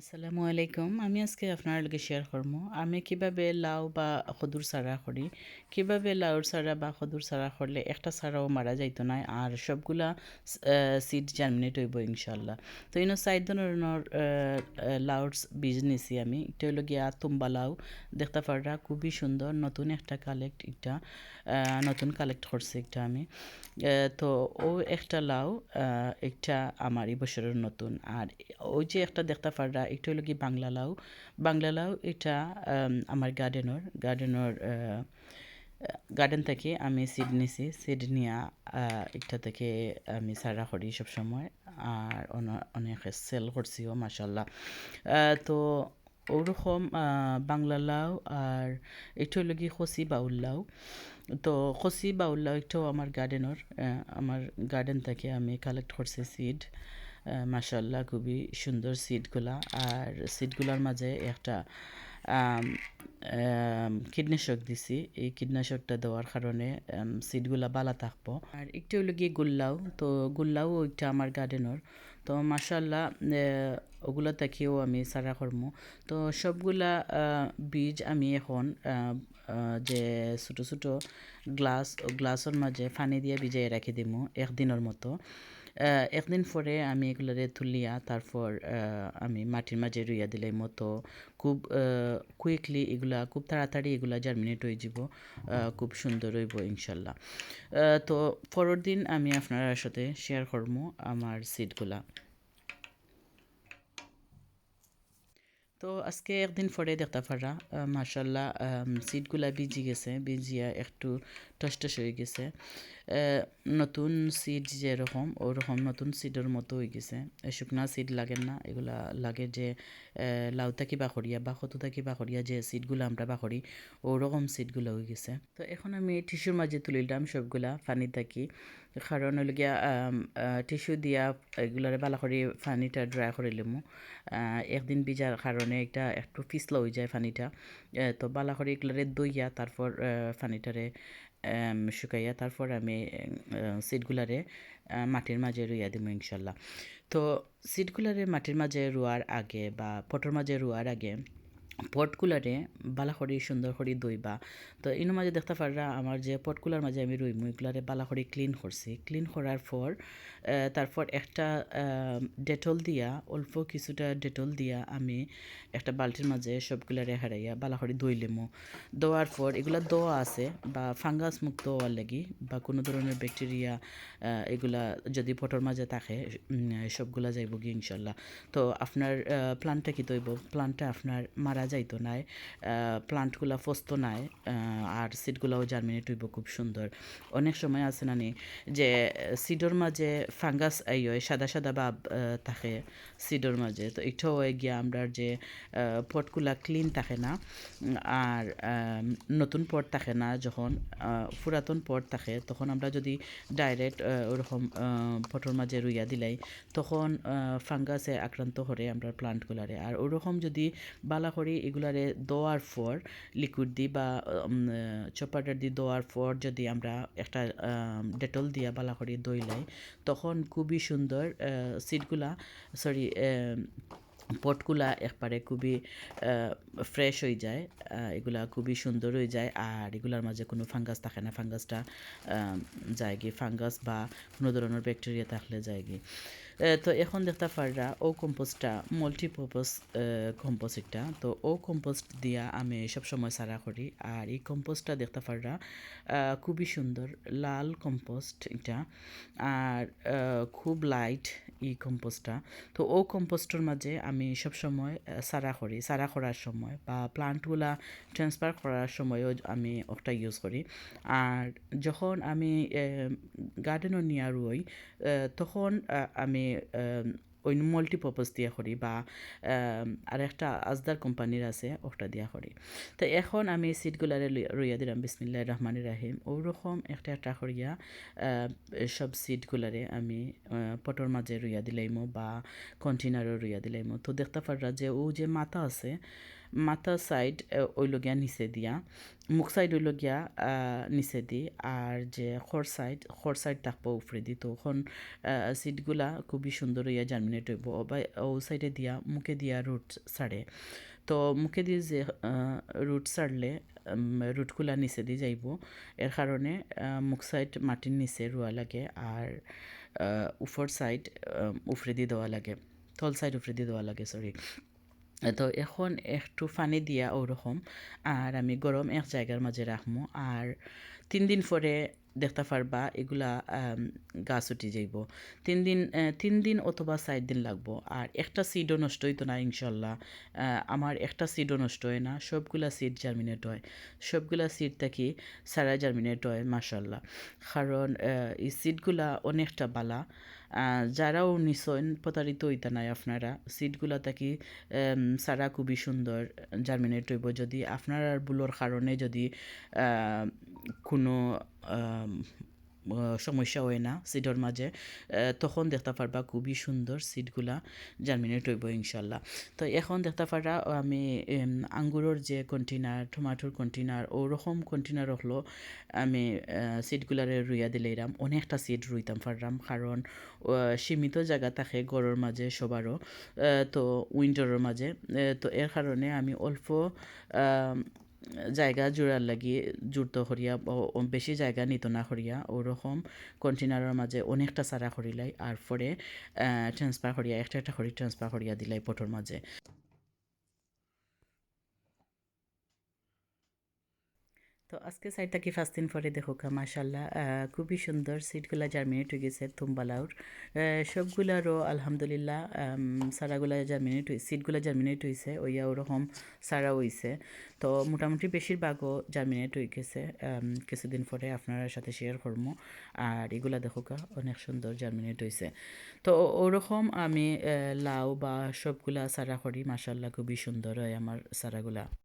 আসসালামু আলাইকুম। আমি আজকে আপনার লগে শেয়ার করব আমি কীভাবে লাউ বা খদুর সারা করি, কীভাবে লাউর সারা বা খদুর সারা করলে একটা সারাও মারা যাইতো না, আর সবগুলা সিড জার্মিনেট হইব ইনশাল্লাহ তো ইনো সাইড ধরনের লাউর বীজ নিছি আমি। এটা হলো গিয়া তুম্বা লাউ। দেখতে পারা খুবই সুন্দর, নতুন একটা কালেক্ট এটা নতুন কালেক্ট করছে একটা আমি। তো ও একটা লাউ একটা আমার এই বছরের নতুন। আর ওই যে একটা দেখতে পারা এটা হলো কি বাংলা লাউ বাংলা লাউ এটা আমার গার্ডেনর গার্ডেনর গার্ডেন থেকে আমি সিড নিছি। সিড এটা থেকে আমি সারা করি সবসময়। আর অনেক সেল করছিও মাসাল্লাহ তো ওরকম বাংলা লাউ আর এটা হলো কি খসি বাউল লাউ তো খসি বাউল লাউ একটাও আমার গার্ডেনর আমার গার্ডেন থেকে আমি কালেক্ট করছি সিড মাসাল্লাহ খুবই সুন্দর সিটগুলা আর সিটগুলার মাঝে একটা কীটনাশক দিছি। এই কীটনাশকটা দেওয়ার কারণে সিটগুলা বালা থাকব। আর একটু হলো গিয়ে গুল্লাও। তো গুল্লাও ওইটা আমার গার্ডেনর তো মাসাল্লাহ ওগুলা থেকেও আমি সারা কর্ম। তো সবগুলা বীজ আমি এখন যে ছোটো ছোটো গ্লাস গ্লাসের মাঝে পানি দিয়ে ভিজাই রাখি দিমু একদিনের মতো। একদিন পরে আমি এগুলারে তুলিয়া তারপর আমি মাটির মাঝে রুইয়া দিলে মতো খুব কুইকলি এগুলা, খুব তাড়াতাড়ি এগুলা জার্মিনেট হয়ে যাব খুব সুন্দর হইব ইনশাল্লাহ। তো পরের দিন আমি আপনার সাথে শেয়ার করব আমার সিটগুলা তো আজকে একদিন পরে দেখতে পারা মার্শাল্লাহ সিটগুলা ভিজি গেছে, ভিজিয়া একটু টস হয়ে গেছে। নতুন সিড যেরকম, ওরকম নতুন সিডের মতো হয়ে গেছে। শুকনা সিড লাগে না, এগুলা লাগে যে লাউ থাকি বাখরিয়া বা কত থাকি বাখরিয়া যে সিটগুলো আমরা বাখরি ওরকম সিটগুলো হয়ে গেছে। তো এখন আমি টিস্যুর মাঝে তুলিলাম সবগুলা, পানি থাকি। কারণ হলো টিস্যু দিয়া এগুলারে বালা করে পানিটা ড্রাই করে লিমু। একদিন ভিজার কারণে একটা, একটু পিছলা হয়ে যায় পানিটা। তো বালা করে এগুলারে দইয়া তারপর পানিটারে শুকাইয়া তারপর আমি সিটগুলারে মাটির মাঝে রুইয়া দিব ইনশাল্লাহ। তো সিটগুলারে মাটির মাঝে রোয়ার আগে বা পটর মাঝে রোয়ার আগে পটকুলারে বালা করি সুন্দর করি দইবা। তো ইনো মাঝে দেখতে পাররা আমার যে পটকুলার মাঝে আমি রইমু, এগুলারে বালা করি ক্লিন করছি। ক্লিন করার পর তারপর একটা ডেটল দিয়া, অল্প কিছুটা ডেটল দিয়া আমি একটা বালতির মাঝে সবগুলারে হারাইয়া বালা করে দইলেমু দেওয়ার পর এগুলা দোয়া আছে বা ফাঙ্গাস মুক্ত হওয়ার লাগি বা কোনো ধরনের ব্যাকটেরিয়া এগুলা যদি পটর মাঝে থাকে সবগুলা যাইব গিয়ে ইনশাল্লাহ। তো আপনার প্লান্টটা কি তৈব? প্লান্টটা আপনার মারা যাইতো নাই প্লান্টগুলা ফস্ত নাই আর সিডগুলাও জার্মিনেট হইব খুব সুন্দর। অনেক সময় আছে নানি যে সিডর মাঝে ফাঙ্গাস আই হয় সাদা সাদা ভাব থাকে সিডর মাঝে। তো এটাও গিয়া আমরা যে পটগুলা ক্লিন থাকে না, আর নতুন পট থাকে না যখন পুরাতন পট থাকে, তখন আমরা যদি ডাইরেক্ট ওরকম পটর মাঝে রুইয়া দিলাই, তখন ফাঙ্গাসে আক্রান্ত করে আমরা প্লান্টগুলারে আর ওরকম যদি বালা করি এগুলারে দোয়ার পর লিকুইড দিই বা চপাটার দিয়ে দোয়ার পর যদি আমরা একটা ডেটল দিয়া বালা করি দইলাই তখন খুবই সুন্দর সিটগুলা সরি পটগুলা একবারে খুবই ফ্রেশ হয়ে যায় এগুলা খুবই সুন্দর হয়ে যায়, আর এগুলার মাঝে কোনো ফাঙ্গাস থাকে না ফাঙ্গাসটা যায় গিয়ে ফাঙ্গাস বা কোনো ধরনের ব্যাকটেরিয়া থাকলে যায় গিয়ে। তো এখন দেখতে পাররা ও কম্পোস্টটা মাল্টিপারপাস কম্পোস্ট তো ও কম্পোস্ট দিয়া আমি সবসময় সারা করি। আর এই কম্পোস্টটা দেখতে পাররা খুবই সুন্দর, লাল কম্পোস্ট এটা আর খুব লাইট এই কম্পোস্টটা তো ও কম্পোস্টের মাঝে আমি সব সময় সারা করি। সারা করার সময় বা প্লান্টগুলা ট্রান্সফার করার সময়ও আমি ওটা ইউজ করি। আর যখন আমি গার্ডেনও নিয়ে রুই তখন আমি ওই মাল্টিপারপাস দিয়া করি বা আর একটা আজদার কোম্পানির আছে, ওটা দিয়া করি। তো এখন আমি সিটগুলারে রইয়া দিলাম বিসমিল্লা রহমান রাহিম। ওরকম একটা একটা করিয়া সব সিটগুলারে আমি পটর মাঝে রইয়া দিলাইমো বা কন্টেনারও রইয়া দিলাইমো। তো দেখতে পাররা যে ও যে মাথা আছে মাথা সাইড ওইল গিয়া নিচে দিয়া, মুখ সাইড হইল গিয়া নিচে দি, আর যে খর সাইড খর সাইড থাকব উপরে দি। তখন সিটগুলা খুবই সুন্দর হইয়া জার্মিনেট হইব। ও সাইডে দিয়া, মুখে দিয়া রুট ছাড়ে তো মুখে দিয়ে যে রুট ছাড়লে রুটগুলা নিচে দিয়ে যাইব। এর কারণে মুখ সাইড মাটির নিচে রোয়া লাগে, আর উপর সাইড উফরে দিয়ে দেওয়া লাগে। তল সাইড উফরে দিয়ে দেওয়া লাগে সরি তো এখন একটু পানি দিয়া ওরকম। আর আমি গরম এক জায়গার মাঝে রাখব আর তিন দিন পরে দেখতে পারবা, এগুলা গাছ উঠে যাইব। তিন দিন তিন দিন অথবা চার দিন লাগবো। আর একটা সিডও নষ্ট হইতো না, ইনশাল্লাহ। আমার একটা সিডও নষ্ট হয় না, সবগুলা সিড জার্মিনেট হয়। সবগুলা সিড থাকি সারা জার্মিনেট হয়, মাশাল্লাহ। কারণ এই সিডগুলা অনেকটা বালা। যারাও নিশ্চয় প্রতারিত হইতা নাই আপনারা সিটগুলা থাকি সারা খুবই সুন্দর জার্মিনেট হইব। যদি আপনার আর ভুলোর কারণে যদি কোনো সমস্যা হয় না সিডর মাঝে তখন দেখতে পারবা খুবই সুন্দর সিটগুলা জার্মিনেট হইব ইনশাল্লাহ। তো এখন দেখতে পারা আমি আঙ্গুরের যে কন্টেনার টমাটোর কন্টেনার ওরকম কন্টেনার হলো, আমি সিটগুলারে রুইয়া দিলাইরাম অনেকটা সিট রুইতাম পারলাম কারণ সীমিত জায়গা থাকে গড়ের মাঝে সবারও তো উইন্টারের মাঝে তো এর কারণে আমি অল্প জায়গা জোড়ার লাগি জুড়ত ও বেশি জায়গা নিত না করিয়া, ওরকম কন্টেনারের মাঝে অনেকটা সারা করিলাই, আর পরে ট্রান্সফার করিয়া একটা একটা করি ট্রান্সফার করিয়া দিলাই পটোর মাঝে তো আজকে সাইডটা কি ফার্স্ট দিন পরে দেখো মাশাল্লাহ খুবই সুন্দর সিটগুলা জার্মিনেট হয়ে গেছে তুম্বালাউর সবগুলারও আলহামদুলিল্লাহ সারাগুলা জার্মিনেট সিটগুলা জার্মিনেট হয়েছে, ওইয়া ওরকম সারা হয়েছে তো মোটামুটি বেশিরভাগও জার্মিনেট হয়ে গেছে কিছুদিন পরে আপনার সাথে শেয়ার করব আর এগুলা দেখো অনেক সুন্দর জার্মিনেট হয়েছে তো ওরকম আমি লাউ বা সবগুলা সারা করি মাশাল্লাহ খুবই সুন্দর হয় আমার সারাগুলা।